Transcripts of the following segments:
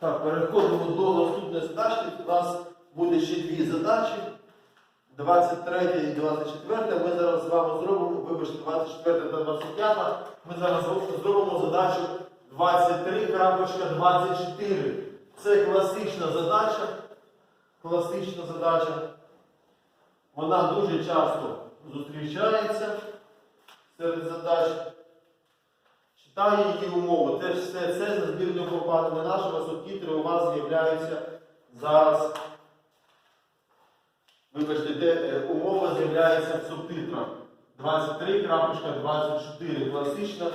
Так, переходимо до наступної задачі. У нас буде ще дві задачі. 23 і 24. Ми зараз з вами зробимо, вибачте, 24 та 25. Ми зараз зробимо задачу 23.24. Це класична задача. Класична задача. Вона дуже часто зустрічається серед задач. Читаю її умови. Теж все це за збірною компаніями нашого субтитри у вас з'являються зараз. Вибачте, де е, умови з'являються в субтитрах. 23.24. Класична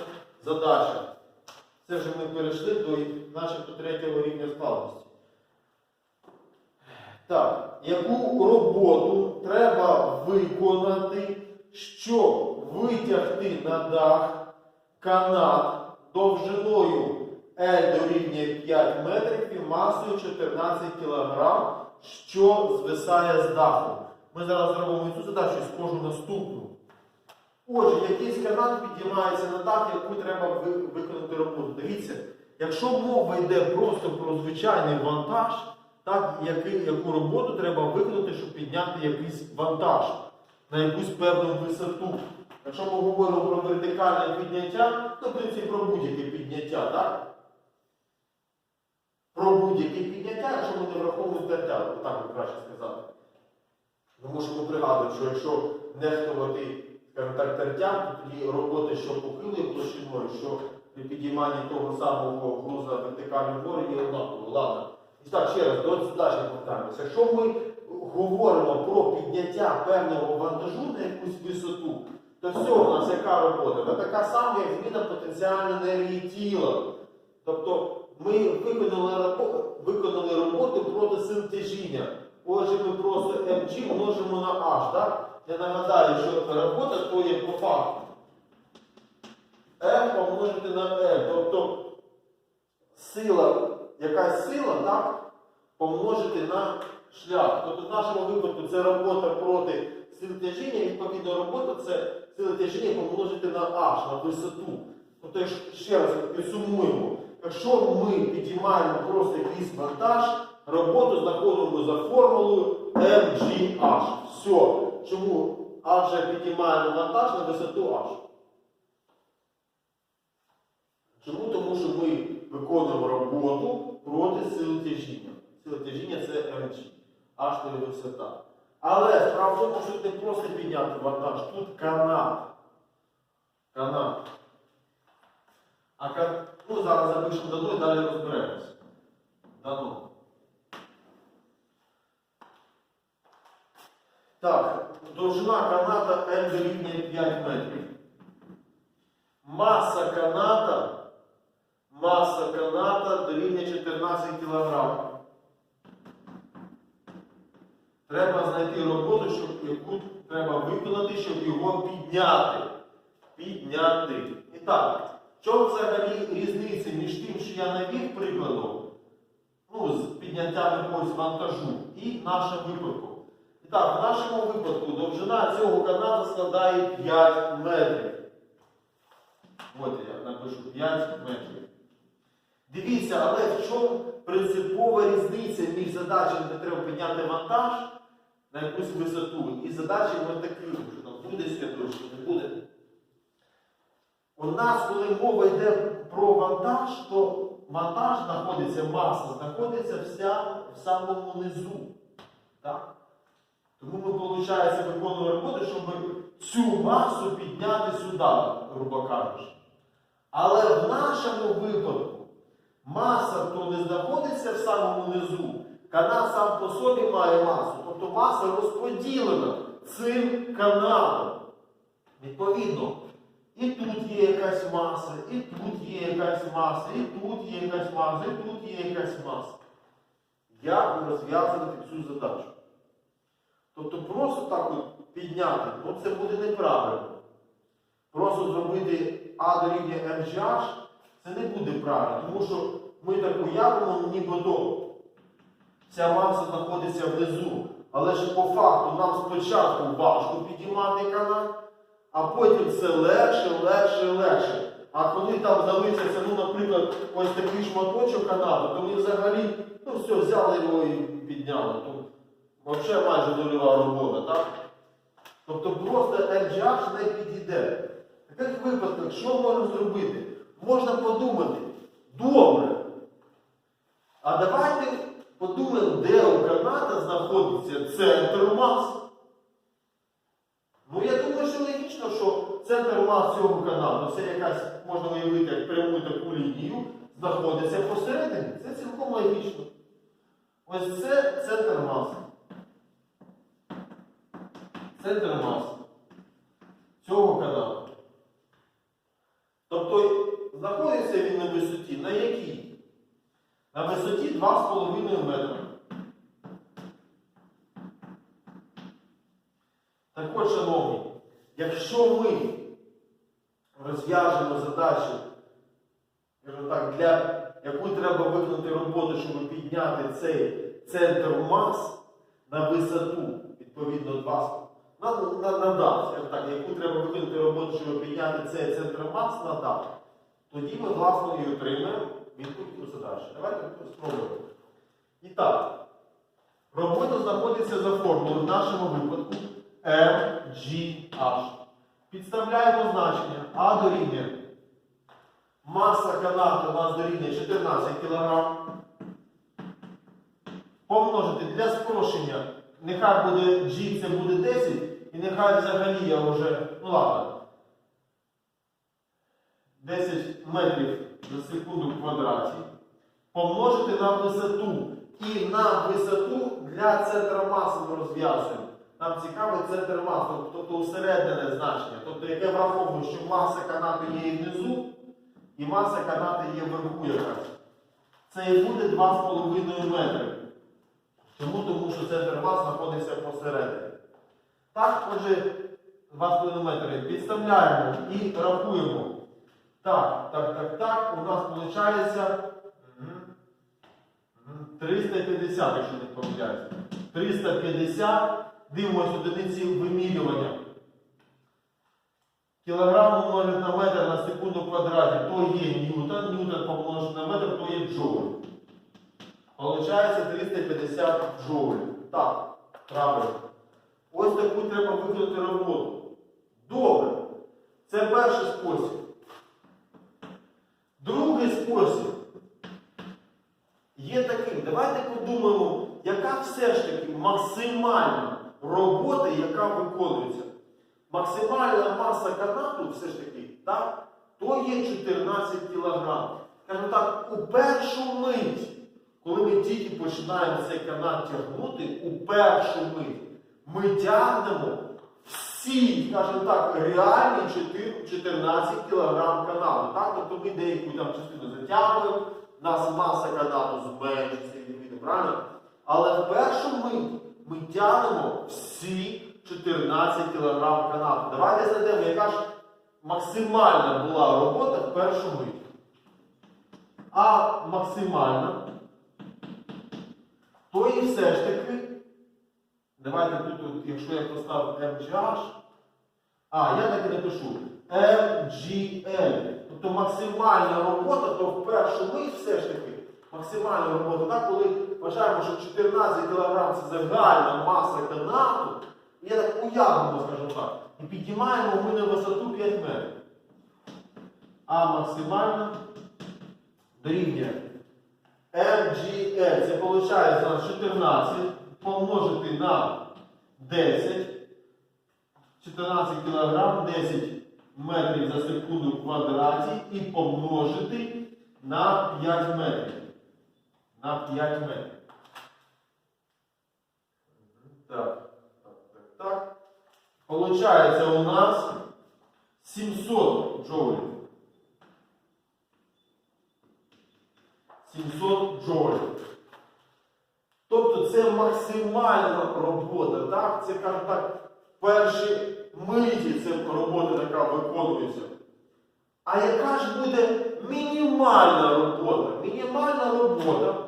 задача. Це вже ми перейшли до начебто третього рівня складності. Так, яку роботу треба виконати, щоб витягти на дах канат довжиною L дорівнює 5 метрів і масою 14 кг, що звисає з даху. Ми зараз зробимо цю задачу і схожу наступну. Отже, якийсь канат підіймається на дах, яку треба виконати роботу. Дивіться, якщо мова йде просто про звичайний вантаж, так, який, яку роботу треба виконати, щоб підняти якийсь вантаж на якусь певну висоту. Якщо ми говоримо про вертикальне підняття, то в принципі про будь-яке підняття, так? Про будь-яке підняття, якщо ми не враховуємо тертя, так би краще сказати. Тому що ми пригадуємо, що якщо нехтувати, скажімо так, то тоді роботи, що похилою площиною, що при підійманні того самого груза вертикальної гори є однаково. Ладно. І так, ще раз, до задачі повертаємося. Якщо ми говоримо про підняття певного вантажу на якусь висоту, то все, у нас яка робота? Вона така сама, як зміна потенціальної енергії тіла. Тобто ми виконали, виконали роботу проти сил тяжіння. Отже, ми просто mg множимо на h. Так? Я нагадаю, що робота то є по факту. F помножити на L. Тобто сила, якась сила, так, помножити на шлях. Тобто в нашому випадку це робота проти сила тяжіння помножити на h, на висоту. Тобто, ще раз підсумуємо, якщо ми підіймаємо просто якийсь вантаж, роботу знаходимо за формулою mgh. Все. Чому? Адже підіймаємо вантаж на висоту h. Чому? Тому що ми виконуємо роботу проти сили тяжіння. Сила тяжіння це mg. H є висота. Але справа в тому, що не просто підняти вантаж, тут канат. Канат. А кан... ну, зараз запишемо дано і далі розберемося. Дано. Так, довжина каната N дорівнює 5 метрів. Маса каната, маса каната дорівнює 14 кг. Треба знайти роботу, щоб, яку треба виконати, щоб його підняти. Підняти. І так, чому взагалі різниця між тим, що я навів прикладом, ну, з підняттям якогось вантажу, і нашим випадком. І так, в нашому випадку довжина цього каната складає 5 метрів. От я напишу 5 метрів. Дивіться, але в чому принципова різниця між задачами, де треба підняти вантаж на якусь висоту, і задачами такими, що там буде свято, що не буде. У нас, коли мова йде про вантаж, то вантаж знаходиться, маса знаходиться вся в самому низу. Так? Тому ми, виходить, виконуємо роботу, щоб цю масу підняти сюди, грубо кажучи. Але в нашому випадку маса то не знаходиться в самому низу, канат сам по собі має масу, тобто маса розподілена цим каналом. Відповідно, і тут є якась маса, і тут є якась маса, і тут є якась маса, і тут є якась маса. Як розв'язувати цю задачу? Тобто просто так от підняти, ну це буде неправильно. Просто зробити А дорівнює MGH, це не буде правильно, тому що ми так уявимо, нібито ця маса знаходиться внизу. Але ж по факту нам спочатку важко підіймати канат, а потім все легше, легше, легше. А коли там залишиться, ну, наприклад, ось такий шматочок канату, то ми взагалі ну, все, взяли його і підняли. То взагалі майже нульова робота, так? Тобто просто LGH не підійде. Таких випадках, що можна зробити? Можна подумати, добре. А давайте подумаємо, де у каната знаходиться центр мас. Ну, я думаю, що логічно, що центр мас цього канату, це якась, можна уявити, як пряму таку лінію, знаходиться посередині. Це цілком логічно. Ось це центр маси. Центр маси цього каналу. Тобто знаходиться він на висоті на якій? На висоті 2,5 метра. Так от, шановні, якщо ми розв'яжемо задачу, так, для яку треба виконати роботу, щоб підняти цей центр мас на висоту, відповідно 2, на, на, на дах, скажімо так, яку треба виконати роботу, щоб підняти цей центр мас на дах, тоді ми, власне, і отримаємо відповідь на задачу. Давайте спробуємо. І так, робота знаходиться за формулою в нашому випадку MGH. Підставляємо значення А дорівнює. Маса канату у нас дорівнює 14 кг. Помножити для спрощення. Нехай буде G, це буде 10, і нехай взагалі я вже, ну ладно, 10 метрів за секунду в квадраті. Помножити на висоту. І на висоту для центра маси ми розв'язуємо. Нам цікавий центр маси, тобто усереднене значення. Тобто, яке враховує, що маса канату є і внизу, і маса канату є вверху якась. Це і буде 2,5 метри. Чому? Тому що центр мас знаходиться посередині. Так, отже, 2,5 метри підставляємо і рахуємо. Так, так, так, так. У нас виходить 350, якщо не помиляюся. 350. Дивимось одиниці вимірювання. Кілограм умножить на метр на секунду квадраті, то є ньютон, ньютон помножить на метр, то є джоуль. Получається 350 джоуль. Так, правильно. Ось таку треба виконати роботу. Добре. Це перший спосіб. Другий спосіб є таким. Давайте подумаємо, яка все ж таки максимальна робота, яка виконується. Максимальна маса канату все ж таки, так, то є 14 кг. Скажімо так, у першу мить, коли ми тільки починаємо цей канат тягнути, у першу мить ми тягнемо всі, скажімо так, реальні 14 кг каналу. Так? Тобто ми деяку там частину затягуємо, у нас маса канату зменшиться, правильно? Але в першу мить ми тягнемо всі 14 кг канату. Давайте знайдемо, яка ж максимальна була робота в першу мить. А максимальна, то і все ж таки, давайте тут, якщо я поставив MGH, а, я так і напишу MGL. Тобто максимальна робота, то в першу мить все ж таки максимальна робота, так, коли вважаємо, що 14 кг це загальна маса канату, я так уявимо, скажімо так, і піднімаємо ми на висоту 5 метрів. А максимальна дорівнює MGL. Це виходить у 14 помножити на 10. 14 кг 10 метрів за секунду в квадраті і помножити на 5 метрів. На 5 метрів. Так, так, так, так. Получається у нас 700 джоулів. 700 джоулів. Тобто це максимальна робота, так? Це, так, перші миті це робота така виконується. А яка ж буде мінімальна робота? Мінімальна робота.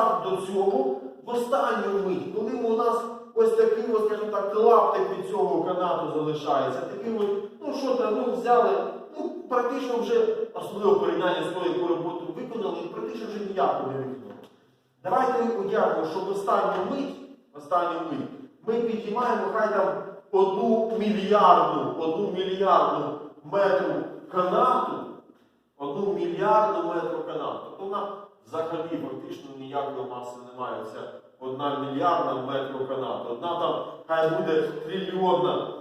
Казав до цього, в останню мить, коли у нас ось такий, ось, скажімо так, клаптик від цього канату залишається. Такий от, ну що там, ну взяли, ну практично вже, особливо в порівнянні з тою, яку роботу виконали, практично вже ніяко не виконали. Давайте уявимо, що в останню мить, останню мить, ми підіймаємо хай там одну мільярдну, одну мільярдну метру канату, одну мільярдну метру канату. Тобто вона взагалі фактично ніякої маси немає. Ця одна мільярдна метру канату. Одна там хай буде трильйонна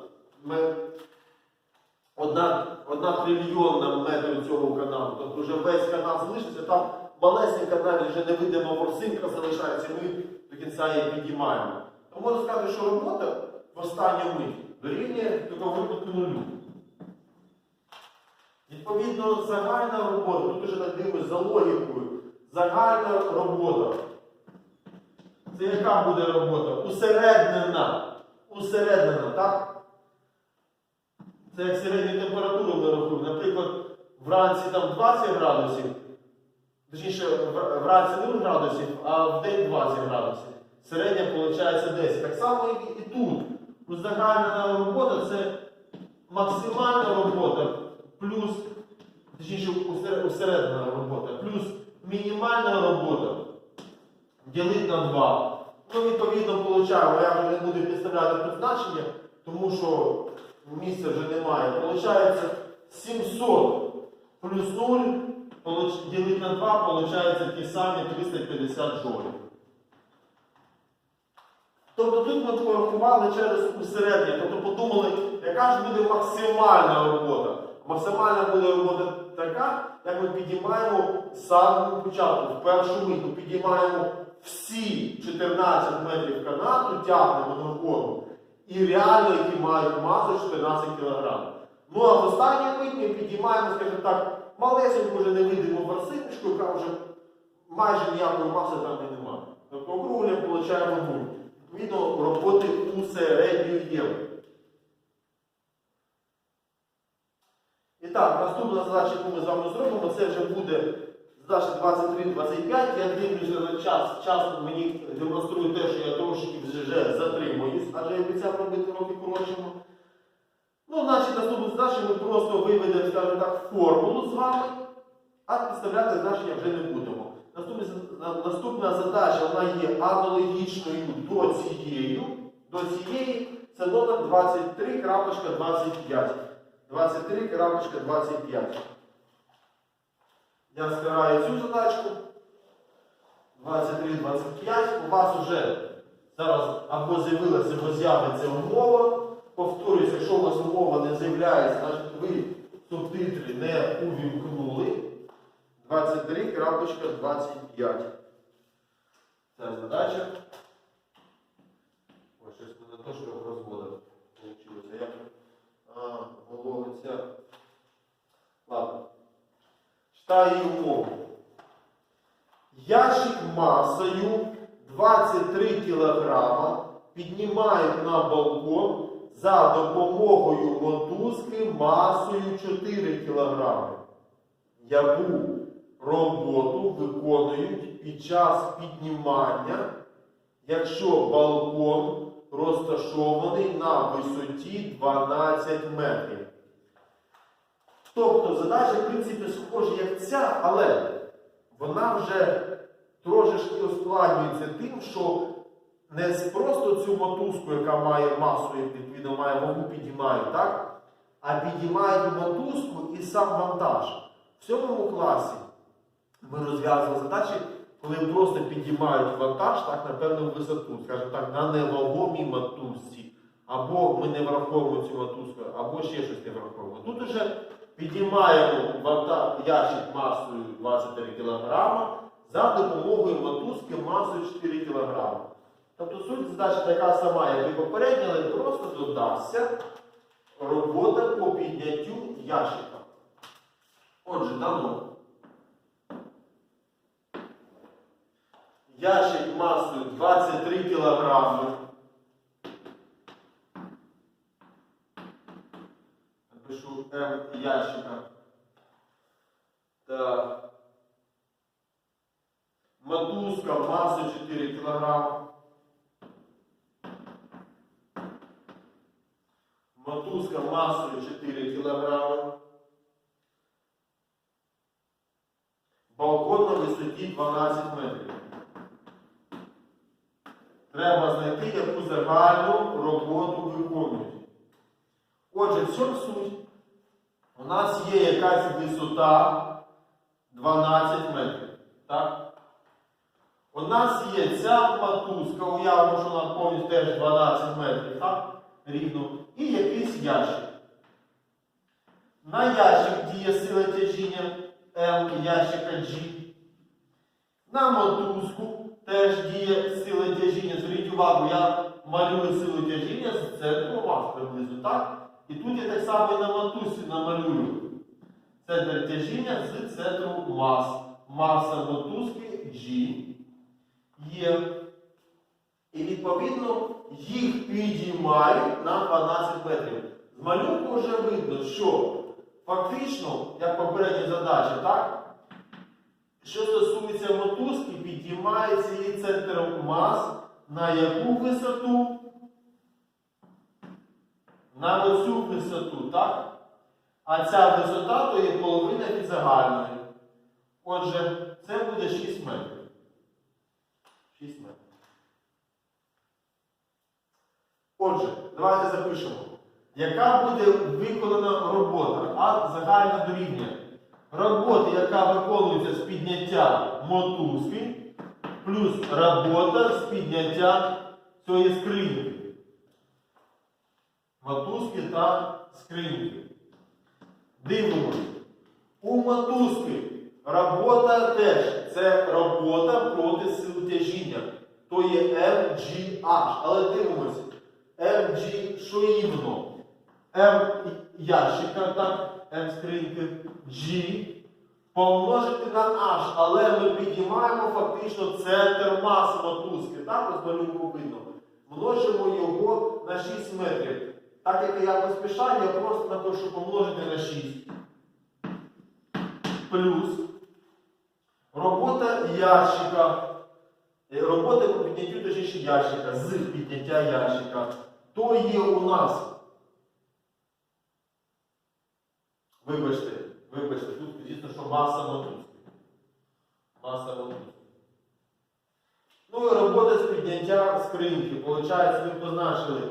Одна, одна трильйонна метрів цього каналу. Тобто вже весь канал залишиться, там малесенька навіть вже невидима ворсинка залишається, ми до кінця її підіймаємо. То можна сказати, що робота в останню мить дорівнює в такому випадку нулю. Відповідно, загальна робота, тут вже так дивимося за логікою, загальна робота. Це яка буде робота? Усереднена. Усереднена, так? Це як середню температуру ми рахуємо. Наприклад, вранці там 20 градусів, точніше, вранці 0 градусів, а в день 20 градусів. Середня виходить 10. Так само і, тут. Узагальнена робота це максимальна робота плюс, точніше, усер- усереднена робота, плюс мінімальна робота ділить на 2. Ну, відповідно, получаємо, я вже не буду підставляти тут значення, тому що місця вже немає. Получається 700 плюс 0 получ- ділить на 2, получається ті самі 350 жолів. Тобто тут ми порахували через усереднє, тобто подумали, яка ж буде максимальна робота. Максимальна буде робота така, як ми підіймаємо з самого початку, в першу мить підіймаємо всі 14 метрів канату, тягнемо нагору, і реально, які мають масу 14 кг. Ну а в останню мить ми підіймаємо, скажімо так, малесеньку вже невидиму ворсиночку, яка вже майже ніякої маси там і немає. Округлення получаємо нуль. Відповідно, роботи усереднюємо. І так, наступна задача, яку ми з вами зробимо, це вже буде задача 23-25. Я дивлюся на час. Час мені демонструє те, що я трошки вже затримуюсь, адже я обіцяв робити роки коротшими. Ну, значить, наступну задачу ми просто виведемо, скажімо так, формулу з вами, а підставляти значення вже не будемо. Наступна, задача вона є аналогічною до цієї. До цієї це номер 23.25. 23.25. Я скараю цю задачку. 23.25. У вас вже зараз або з'явилася, або з'явиться умова. Повторюсь, якщо у вас умова не з'являється, значить ви субтитри не увімкнули. 23.25. Це задача. Ось щось мене трошки розводив. Получилося. Головиця. Ладно. Читаю умову. Ящик масою 23 кг піднімають на балкон за допомогою мотузки масою 4 кг. Яку роботу виконують під час піднімання, якщо балкон розташований на висоті 12 метрів. Тобто задача, в принципі, схожа як ця, але вона вже трошечки ускладнюється тим, що не просто цю мотузку, яка має масу, як відповідно має вагу, підіймають, так? а підіймають мотузку і сам вантаж. В сьомому класі ми розв'язували задачі, коли просто підіймають вантаж так, на певну висоту, скажімо так, на невагомій мотузці. Або ми не враховуємо цю мотузку, або ще щось не враховуємо. Тут уже підіймаємо вантаж, ящик масою 23 кг за допомогою мотузки масою 4 кг. Тобто суть задачі така сама, як і попередня, але просто додався робота по підняттю ящика. Отже, дано. Ящик масою 23 кг. Напишу М ящика. Так. Мотузка масою 4 кг. мотузка масою 4 кг. Балкон на висоті 12 метрів. Треба знайти, яку загальну роботу виконують. Отже, в чому суть? У нас є якась висота 12 метрів. Так? У нас є ця мотузка, уявимо, що вона повністю теж 12 метрів, так? Рівно. І якийсь ящик. На ящик діє сила тяжіння L ящика G. На мотузку теж діє сила тяжіння. Зверніть увагу, я малюю силу тяжіння з центру мас приблизно, так? І тут я так само і на мотузці намалюю. Центр тяжіння з центру мас. Маса мотузки G є. І відповідно їх підіймають на 12 метрів. З малюнку вже видно, що фактично, як попередня задача, так? Що стосується мотузки, підіймається її центр мас на яку висоту? На оцю висоту, так? А ця висота то є половина від загальної. Отже, це буде 6 метрів. 6 метрів. Отже, давайте запишемо. Яка буде виконана робота? А загальна дорівнює. Робота, яка виконується з підняття мотузки, плюс робота з підняття цієї скриньки. Мотузки та скриньки. Дивимось. У мотузки робота теж це робота проти сил тяжіння. То є MGH. Але дивимося. MG що іменно? М ящика, так, М скриньки, G помножити на H, але ми піднімаємо фактично центр маси мотузки. Так, ось малюнку видно. Множимо його на 6 метрів. Так як я поспішаю, я просто напишу помножити на 6. Плюс робота ящика. Е, Робота по підняттю точніше ящика, з підняття ящика. То є у нас. Вибачте, вибачте, тут звісно, що маса мотузки. Маса мотузки. Ну і робота з підняття скриньки. Получається, ми позначили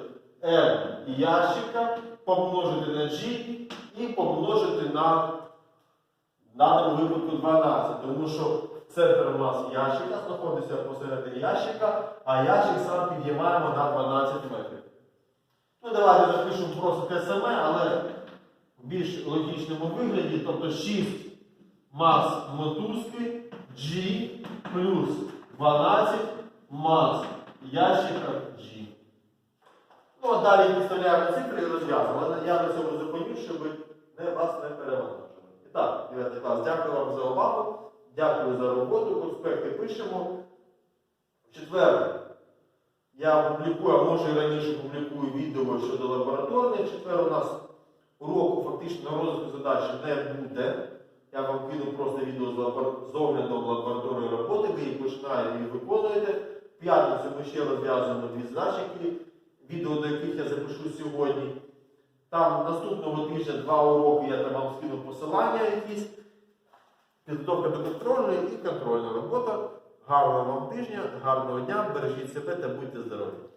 і ящика, помножити на G і помножити на даному випадку 12, тому що центр у нас ящика знаходиться посередині ящика, а ящик сам підіймаємо на 12 метрів. Ну, давайте запишемо просто те саме, але в більш логічному вигляді, тобто 6 мас мотузки G плюс 12 мас ящика G. Ну, а далі підставляємо цифри і розв'язуємо. Але я на цьому зупиню, щоб не вас не перевантажувати. І так, 9 клас, дякую вам за увагу. Дякую за роботу. Конспекти пишемо. В четвер я публікую, а може і раніше публікую відео щодо лабораторних. Четвер у нас уроку фактично розвитку задачі не буде. Я вам кину просто відео з оглядом лабораторної роботи, ви її починаєте і виконуєте. В п'ятницю ми ще розв'язуємо дві задачі, відео до яких я запишу сьогодні. Там наступного тижня два уроки я там вам скину посилання якісь. Підготовка до контрольної і контрольна робота. Гарного вам тижня, гарного дня, бережіть себе та будьте здорові!